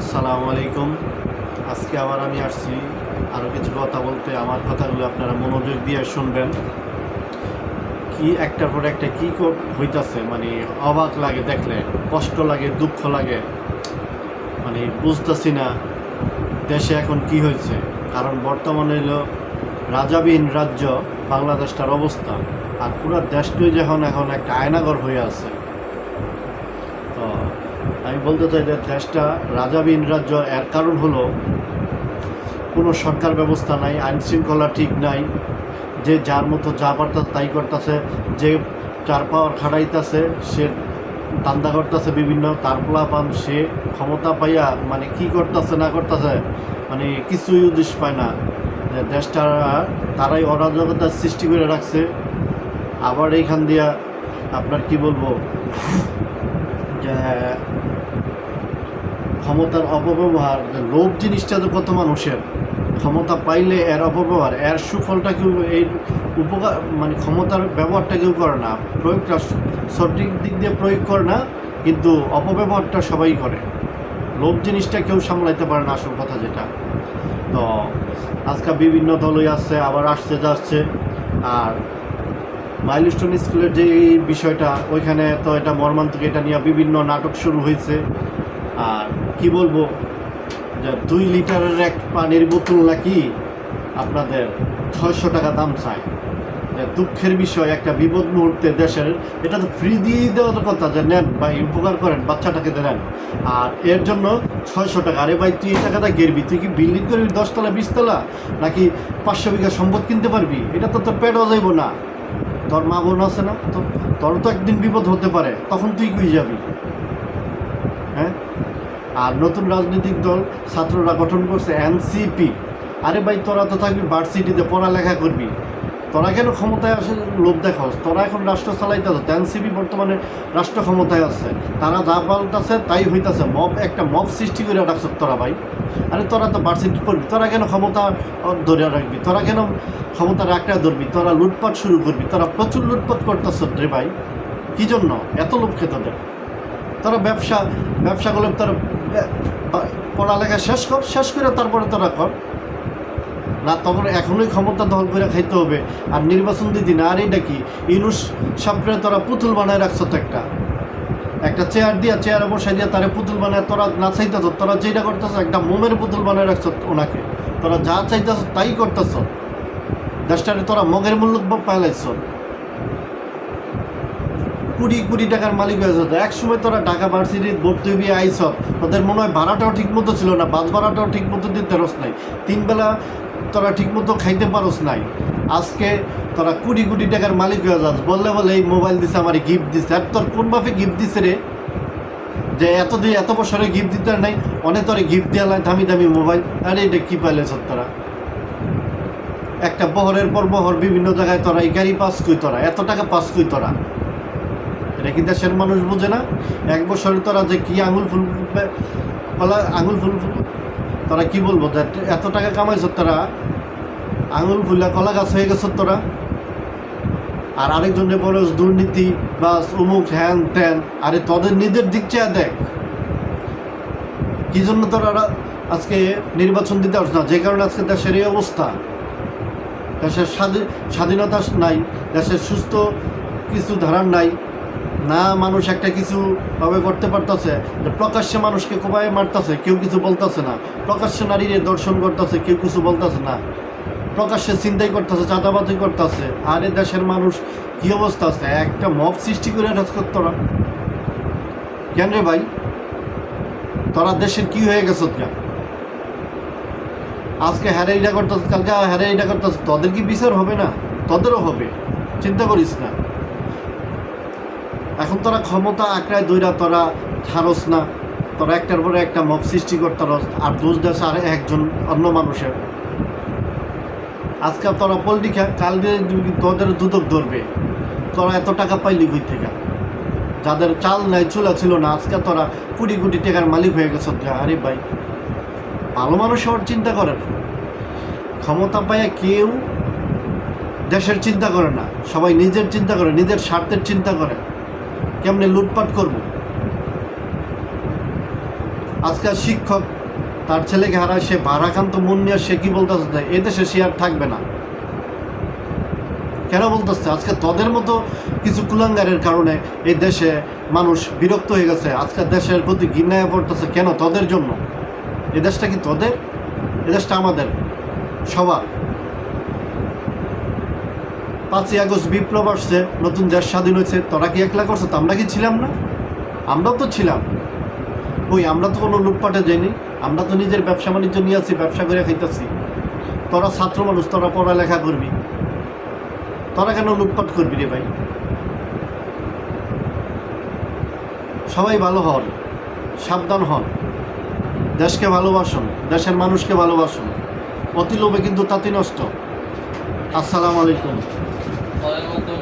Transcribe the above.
আসসালামু আলাইকুম। আজকে আবার আমি আসছি আরও কিছু কথা বলতে। আমার কথাগুলো আপনারা মনোযোগ দিয়ে শুনবেন। কি একটার পর একটা কি হইতাছে মানে অবাক লাগে দেখলে, কষ্ট লাগে, দুঃখ লাগে। মানে বুঝতেছি না দেশে এখন কি হয়েছে। কারণ বর্তমানে হলো রাজাবিহীন রাজ্য, বাংলাদেশটার অবস্থা। আর পুরো দেশটাই যখন এখন একটা আয়নাগর হয়ে আছে। আমি বলতে চাই যে দেশটা রাজাবিহীন রাজ্য, এর কারণ হলো কোনো সরকার ব্যবস্থা নাই, আইন শৃঙ্খলা ঠিক নাই, যে যার মতো যা পারতাছে তাই করতেছে, যে চার পাওয়ার খাটাইতেছে, সে দান্দা করতেছে বিভিন্ন, তার পান সে ক্ষমতা পাইয়া মানে কি করতেছে, না করতেছে মানে কিছুই উদ্দেশ্য পায় না। দেশটা তারাই অরাজকতার সৃষ্টি করে রাখছে। আবার এইখান দিয়া আপনার কি বলব? যে ক্ষমতার অপব্যবহার, লোভ জিনিসটা তো কত মানুষের, ক্ষমতা পাইলে এর অপব্যবহার, এর সুফলটা কেউ এই উপকার মানে ক্ষমতার ব্যবহারটা কেউ করে না, প্রয়োগটা সঠিক দিক দিয়ে প্রয়োগ করে না, কিন্তু অপব্যবহারটা সবাই করে। লোভ জিনিসটা কেউ সামলাইতে পারে না, আসল কথা যেটা। তো আজকে বিভিন্ন দলই আসছে, আবার আসছে, যাচ্ছে, আর মাইলস্টোন স্কুলের যে বিষয়টা, ওইখানে তো এটা মর্মান্তিক, এটা নিয়ে বিভিন্ন নাটক শুরু হয়েছে। আর কি বলব, যে দুই লিটারের এক পানির বোতল নাকি আপনাদের ছয়শো টাকা দাম চায় দুঃখের বিষয়, একটা বিপদ মুহূর্তে দেশের, এটা তো ফ্রি দিয়ে দেওয়ার কথা যে নেন বা উপকার করেন, বাচ্চাটাকে দেন। আর এর জন্য ছয়শো টাকা। আরে ভাই, তুই এই টাকাটা গেরবি? তুই কি বিল্ডিং করবি দশতলা, বিশতলা? নাকি পাঁচশো বিঘা সম্পদ কিনতে পারবি? এটা তো তোর পেটও যাইব না। তোর মা বোন আছে না? তোর তো একদিন বিপদ হতে পারে। তখন তুই কই যাবি? হ্যাঁ? আর নতুন রাজনৈতিক দল ছাত্ররা গঠন করছে এনসিপি আরে ভাই, তোরা তো থাকবি ভার্সিটিতে পড়ালেখা করবি। তোরা কেন ক্ষমতায় আসে লোভ দেখাস? তোরা এখন রাষ্ট্র চালাইতে চালাইতেছ এনসিপি বর্তমানে রাষ্ট্র ক্ষমতায় আছে। তারা যা পাল্টাছে, তাই হইতাছে। মব, একটা মব সৃষ্টি করে রাখছ তোরা ভাই। আরে তোরা তো ভার্সিটি করবি তোরা কেন ক্ষমতা ধরে রাখবি? তোরা কেন ক্ষমতা রাখতে ধরবি? তোরা লুটপাট শুরু করবি? তোরা প্রচুর লুটপাট করতেছ রে ভাই। কি জন্য? এত লোভ খেতে তোরা ব্যবসা ব্যবসা করলে তোরা পড়ালেখা শেষ কর, শেষ করে তারপরে তোরা কর। না, তখন এখনই ক্ষমতা দখল করে খাইতে হবে। আর নির্বাচন দিদি না, আর এটা কি? ইনুস সাপড়ে তোরা পুতুল বানায় রাখছ তো একটা। একটা চেয়ার দিয়া চেয়ারে বসাই দিয়া তারে পুতুল বানায়, তোরা না চাইতেছ, তোরা যেটা করতেছ, একটা মোমের পুতুল বানায় রাখছ ওনাকে। তোরা যা চাইতেছ তাই করতেছ। দেশটারে তোরা মগের মূল্য পাইলাইছ কুড়ি কোটি টাকার মালিক হয়ে তো এক সময় তোরা ঢাকা ভার্সিটির ভর্তি হবি আইস তোদের মনে হয় ভাড়াটাও ঠিক মতো ছিল না, বাস ভাড়াটাও ঠিক মতো দিতে রস নাই। তিন বেলা তোরা ঠিক মতো খাইতে পারস নাই। আজকে তোরা কুড়ি কোটি টাকার মালিক হয়ে যাস। বললে বলে, এই মোবাইল দিছে, আমার গিফট দিছে। আর তোর কোন বাপে গিফট দিছে রে? যে এত দিয়ে এত বছরে গিফট দিতে নাই, অনেক তোরে গিফট দেওয়া নাই দামি দামি মোবাইল। আরে এটা কি পাইলে তোরা? একটা বহরের পর বহর বিভিন্ন জায়গায় তোরা এই গাড়ি পাস কই তোরা? এত টাকা পাস কই তোরা? এটা কি দেশের মানুষ বোঝে না? এক বছরে তোরা যে কি আঙুল ফুল কলা আঙুল ফুল তারা কি বলব? এত টাকা কামাইছ তোরা, আঙুল ফুলা কলা গাছ হয়ে গেছ তোরা। আর আরেকজনের বলে, দুর্নীতি বা অমুক হ্যান ত্যান, আরে তোদের নিজের দিক চেয়ে দেখ। কি জন্য তোরা আজকে নির্বাচন দিতে পারছ না? যে কারণে আজকে দেশের এই অবস্থা। দেশের স্বাধীন স্বাধীনতা নাই, দেশের সুস্থ কিছু ধারণ নাই। না মানুষ একটা কিছু ভাবে করতে পারতেছে প্রকাশ্যে মানুষকে কোপায় মারতেছে, কেউ কিছু বলতেছে না। প্রকাশ্যে নারীরে দর্শন করতেছে, কেউ কিছু বলতেছে না। প্রকাশ্যে চিন্তাই করতেছে চাঁদাবাদি করতেছে। আর এ দেশের মানুষ কি অবস্থা আছে? একটা মব সৃষ্টি করে রাজ তোরা কেন রে ভাই? তোরা দেশের কি হয়ে গেছ কেন আজকে হ্যারে এটা করতেছে, কালকে হ্যারে এটা করতেছে, তোদের কি বিচার হবে না? তোদেরও হবে। চিন্তা করিস না। এখন তোরা ক্ষমতা আঁকড়ায় দইরা তোরা ছাড়স না। তোরা একটার পরে একটা মব সৃষ্টি করতারস আর দোষ দেশ আর একজন অন্য মানুষের। আজকাল তোরা খা, কাল তোদের দুদক ধরবে, তোরা এত টাকা পাইলি কই থেকে? যাদের চাল নাই, চুলা ছিল না, আজকে তোরা কোটি কোটি টাকার মালিক হয়ে গেছ আরে ভাই, ভালো মানুষ হওয়ার চিন্তা করেন। ক্ষমতা পাইয়া কেউ দেশের চিন্তা করে না, সবাই নিজের চিন্তা করে, নিজের স্বার্থের চিন্তা করে। কেমনে লুটপাট করব? আজকাল শিক্ষক তার ছেলেকে হারায়, সে ভারাকান্ত মন নিয়ে সে কি বলতেছে? এদেশে সে আর থাকবে না। কেন বলতেছে? আজকে তদের মতো কিছু কুলাঙ্গারের কারণে এই দেশে মানুষ বিরক্ত হয়ে গেছে। আজকে দেশের প্রতি ঘৃণায় পড়তেছে কেন তোদের জন্য? এ দেশটা কি তদের? এ দেশটা আমাদের, সবার। পাঁচই আগস্ট বিপ্লব আসছে, নতুন দেশ স্বাধীন হয়েছে, তোরা কি একলা করছ? তো আমরা কি ছিলাম না? আমরাও তো ছিলাম। ওই, আমরা তো কোনো লুটপাটে যাইনি। আমরা তো নিজের ব্যবসা বাণিজ্য নিয়ে আছি, ব্যবসা করে খাইতেছি। তোরা ছাত্র মানুষ, তোরা পড়ালেখা করবি। তোরা কেন লুটপাট করবি রে ভাই? সবাই ভালো হন, সাবধান হন। দেশকে ভালোবাসুন, দেশের মানুষকে ভালোবাসুন। অতি লোভে কিন্তু তাঁতি নষ্ট। আসসালামু আলাইকুম।